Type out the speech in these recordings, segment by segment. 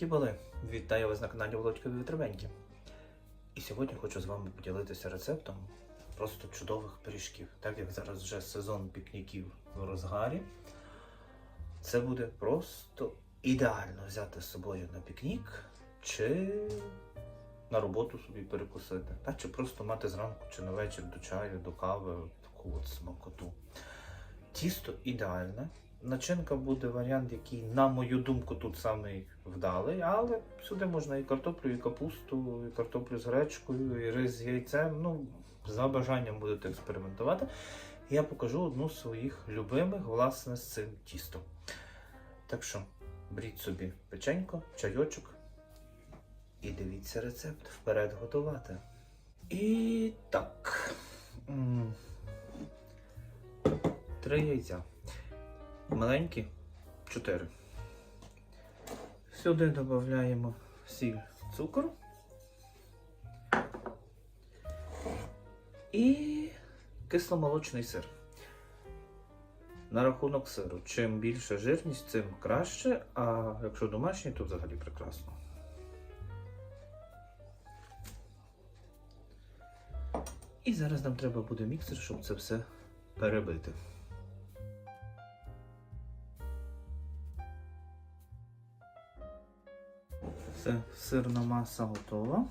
Здоровенькі були! Вітаю вас на каналі Володькові Витривенькі. І сьогодні хочу з вами поділитися рецептом просто чудових пиріжків. Так як зараз вже сезон пікніків в розгарі, це буде просто ідеально взяти з собою на пікнік чи на роботу собі перекусити. Так, чи просто мати зранку чи на вечір до чаю, до кави таку от смакоту. Тісто ідеальне. Начинка буде варіант, який, на мою думку, тут самий вдалий, але сюди можна і картоплю, і капусту, і картоплю з гречкою, і рис з яйцем. Ну, за бажанням будете експериментувати. Я покажу одну з своїх любимих, власне, з цим тістом. Так що, беріть собі печенько, чайочок і дивіться рецепт вперед готувати. І так. Три яйця. Маленькі 4. Сюди додаємо сіль, цукор. І кисломолочний сир. На рахунок сиру. Чим більша жирність, тим краще, а якщо домашній, то взагалі прекрасно. І зараз нам треба буде міксер, щоб це все перебити. Все, сирна маса готова.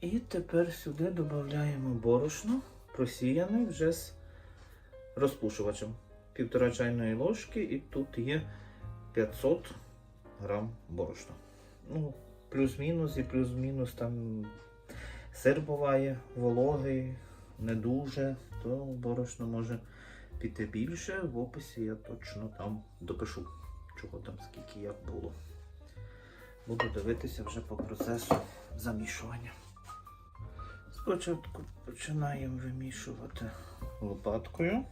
І тепер сюди додаємо борошно, просіяне вже з розпушувачем. Півтора чайної ложки, і тут є 500 грам борошна. Ну, плюс-мінус і плюс-мінус там сир буває, вологий, не дуже, то борошно може піти більше. В описі я точно там допишу чого там, скільки як було. Буду дивитися вже по процесу замішування. Спочатку починаємо вимішувати лопаткою.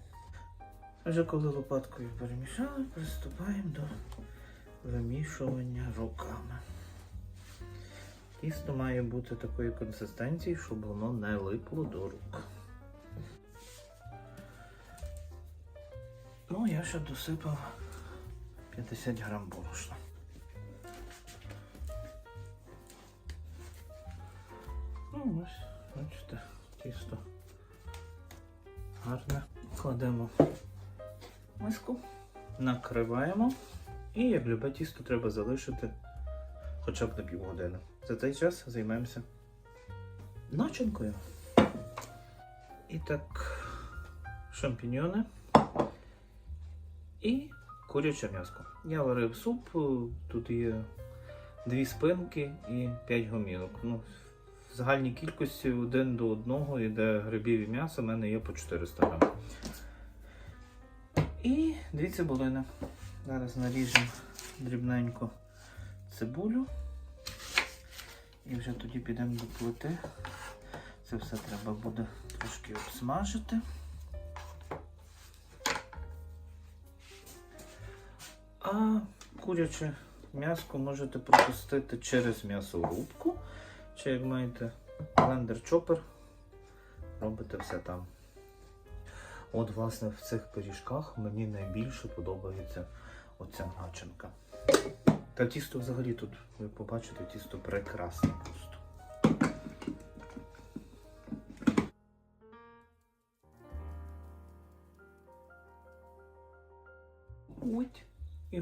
Вже коли лопаткою перемішали, приступаємо до вимішування руками. Тісто має бути такої консистенції, щоб воно не липло до рук. Ну, я ще досипав 50 грам борошна. Ну, ось, бачите, тісто гарне. Кладемо миску, накриваємо. І як любе тісто треба залишити хоча б на півгодини. За цей час займемося начинкою. І так, шампіньйони і куряче м'яско. Я варив суп, тут є дві спинки і 5 гомілок. Ну, в загальній кількості один до одного йде грибів і м'ясо, в мене є по 400 грам. І дві цибулини. Зараз наріжемо дрібненько цибулю. І вже тоді підемо до плити. Це все треба буде трошки обсмажити. А куряче м'яско можете пропустити через м'ясорубку. Чи як маєте блендер-чопер, робите все там. От, власне, в цих пиріжках мені найбільше подобається оця начинка. Та тісто взагалі тут, ви побачите, тісто прекрасне просто.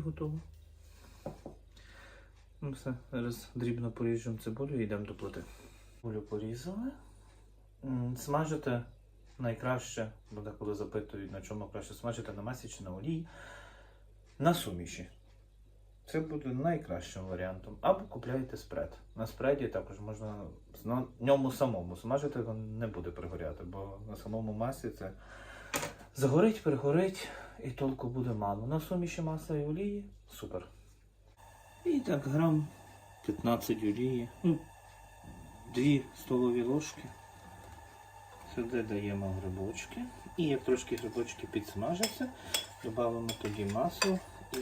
Готово. Ну все, зараз дрібно поріжемо цибулю і йдемо до плити. Цибулю порізали. М, Смажите найкраще, бо деколи запитують, на чому краще смажити, на масі чи на олії. На суміші. Це буде найкращим варіантом. Або купляєте спред. На спреді також можна на ньому самому смажити, він не буде пригоряти, бо на самому масі це загорить, пригорить і толку буде мало. На суміші масла і олії супер. І так грам 15 олії. Ну, 2 столові ложки. Сюди даємо грибочки. І як трошки грибочки підсмажаться, додаємо тоді масло і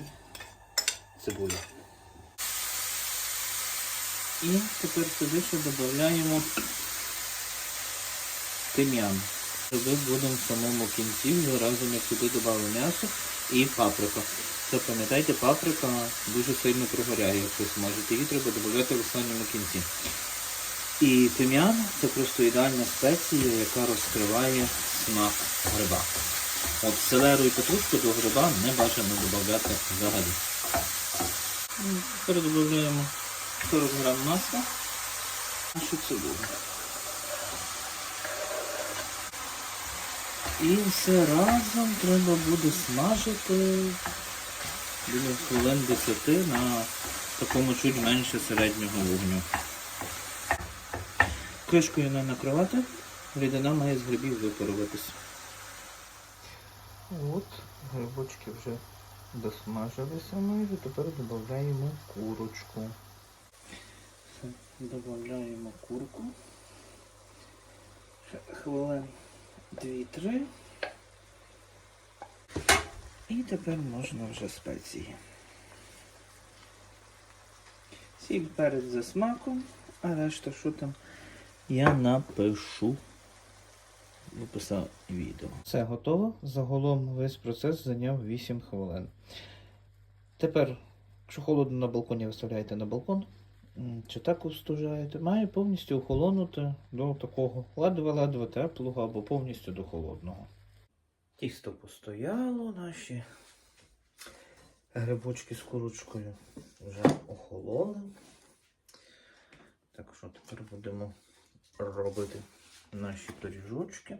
цибулю. І тепер сюди ще додаємо тим'ян. Робити будемо в самому кінці, разом як сюди додали м'ясо, і паприка. Це пам'ятайте, паприка дуже сильно прогоряє, якщо смажити. Її треба додати в останньому кінці. І тим'ян це просто ідеальна спеція, яка розкриває смак гриба. От селеру і петрушку до гриба не бажано додати взагалі. Додаємо 40 грам масла. Нашу цибулю. І все разом треба буде смажити біля хвилин 10 на такому чуть менше середнього вогню. Кришкою не накривати, рідина має з грибів випаруватися. От, грибочки вже досмажилися майже, тепер додаємо курочку. Додаємо курку. Ще хвилин 2-3. І тепер можна вже спеції. Сіль перець за смаком, а решта що там я напишу. Написав відео. Все готово. Загалом весь процес зайняв 8 хвилин. Тепер, якщо холодно на балконі, виставляєте на балкон. Чи так остужаєте, має повністю охолонути до такого ледве-ледве теплого або повністю до холодного. Тісто постояло, наші грибочки з курочкою вже охололи. Так що тепер будемо робити наші пиріжочки.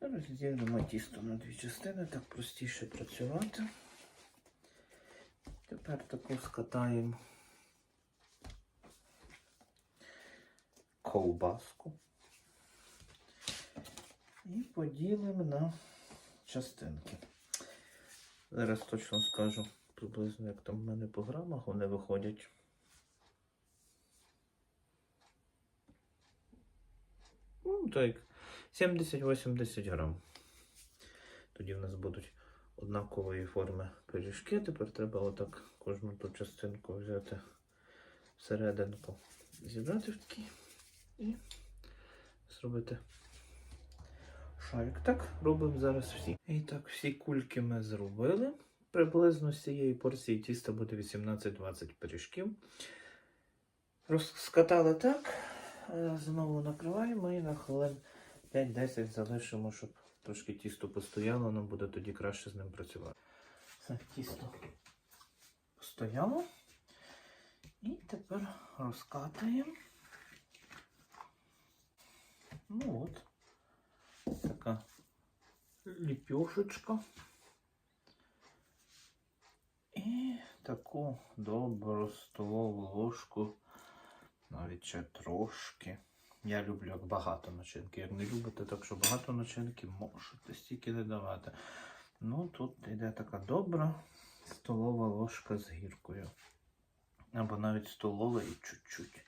Розділимо тісто на дві частини, так простіше працювати. Тепер таку скатаємо ковбаску і поділимо на частинки. Зараз точно скажу приблизно, як там в мене по грамах вони виходять. Ну, так, 70-80 грам. Тоді в нас будуть однакової форми пиріжки. Тепер треба отак кожну ту частинку взяти всерединку, зібрати в такий і зробити шарик. Так, робимо зараз всі. І так, всі кульки ми зробили. Приблизно з цієї порції тіста буде 18-20 пиріжків. Розкатали так. Е, Знову накриваємо і на хвилин 5-10 залишимо, щоб трошки тісто постояло, нам буде тоді краще з ним працювати. Все, тісто постояло. І тепер розкатуємо. Ну от, така ліпьошечка. І таку добру столову ложку, навіть ще трошки. Я люблю як багато начинки. Як не любите так, що багато начинки, можете стільки не давати. Ну, тут йде така добра столова ложка з гіркою. Або навіть столова і чуть-чуть.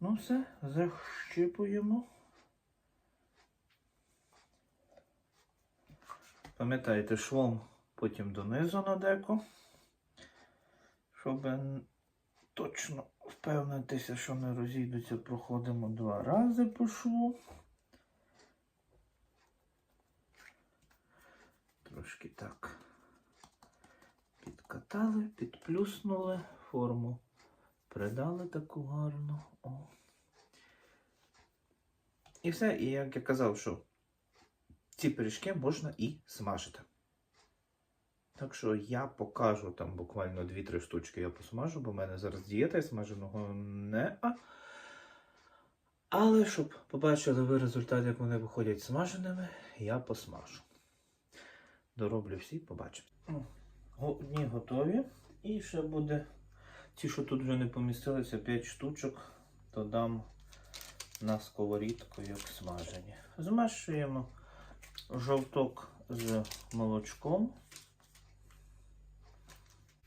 Ну все, защипуємо. Пам'ятаєте, швом потім донизу на деко, щоб точно впевнитися, що не розійдуться, проходимо два рази по шву. Трошки так підкатали, підплюснули форму, придали таку гарну. О. І все, і як я казав, що ці пиріжки можна і смажити. Так що я покажу там буквально 2-3 штучки я посмажу, бо в мене зараз дієта і смаженого не. Але щоб побачили ви результат, як вони виходять смаженими, я посмажу. Дороблю всі, побачимо. Одні готові. І ще буде ті, що тут вже не помістилися, 5 штучок, додам на сковорідку, як смажені. Змащуємо жовток з молочком.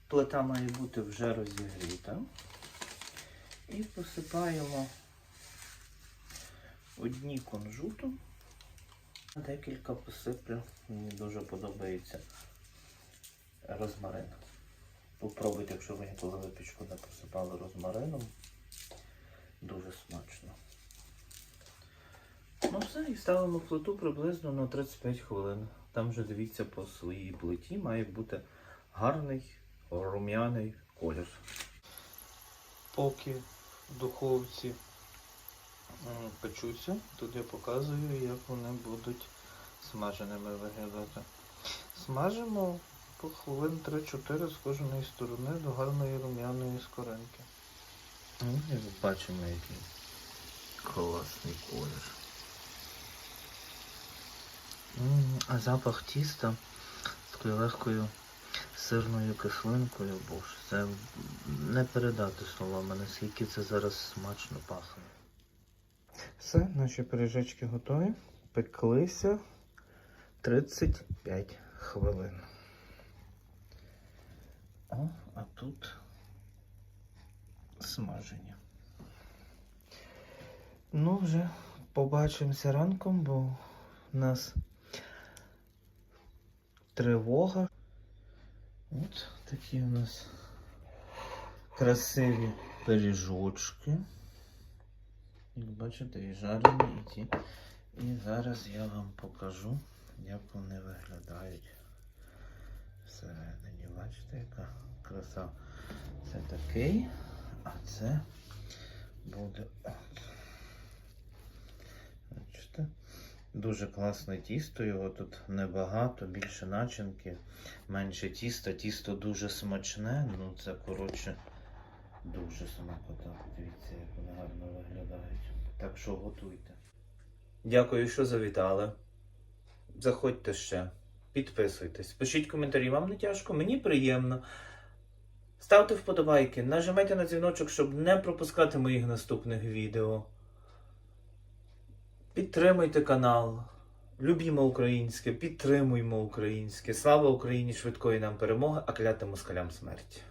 Плита має бути вже розігріта. І посипаємо одні кунжутом. Декілька посиплю. Мені дуже подобається розмарин. Попробуйте, якщо ви ніколи випічку не посипали розмарином. Дуже смачно. Ну все, і ставимо плиту приблизно на 35 хвилин. Там вже дивіться по своїй плиті має бути гарний рум'яний колір. Поки в духовці печуться, тут я показую, як вони будуть смаженими виглядати. Смажимо по хвилин 3-4 з кожної сторони до гарної рум'яної скоринки. Ну, і бачимо, який класний колір. А запах тіста з такою легкою сирною кислинкою, боже, це не передати словами, наскільки це зараз смачно пахне. Все, наші пиріжечки готові. Пеклися 35 хвилин. О, а тут смажені. Ну, вже побачимося ранком, бо у нас тривога. От такі у нас красиві пиріжочки. Як бачите, і жарені, і ті. І зараз я вам покажу, як вони виглядають всередині. Бачите, яка краса. Це такий, а це буде от. Бачите? Дуже класне тісто, його тут небагато, більше начинки, менше тіста. Тісто дуже смачне, ну це коротше дуже смакота. Подивіться, як вони гарно виглядають. Так що готуйте. Дякую, що завітали. Заходьте ще, підписуйтесь, пишіть коментарі, вам не тяжко, мені приємно. Ставте вподобайки, нажимайте на дзвіночок, щоб не пропускати моїх наступних відео. Підтримуйте канал. Любімо українське, підтримуймо українське. Слава Україні! Швидкої нам перемоги, а клятим москалям смерть.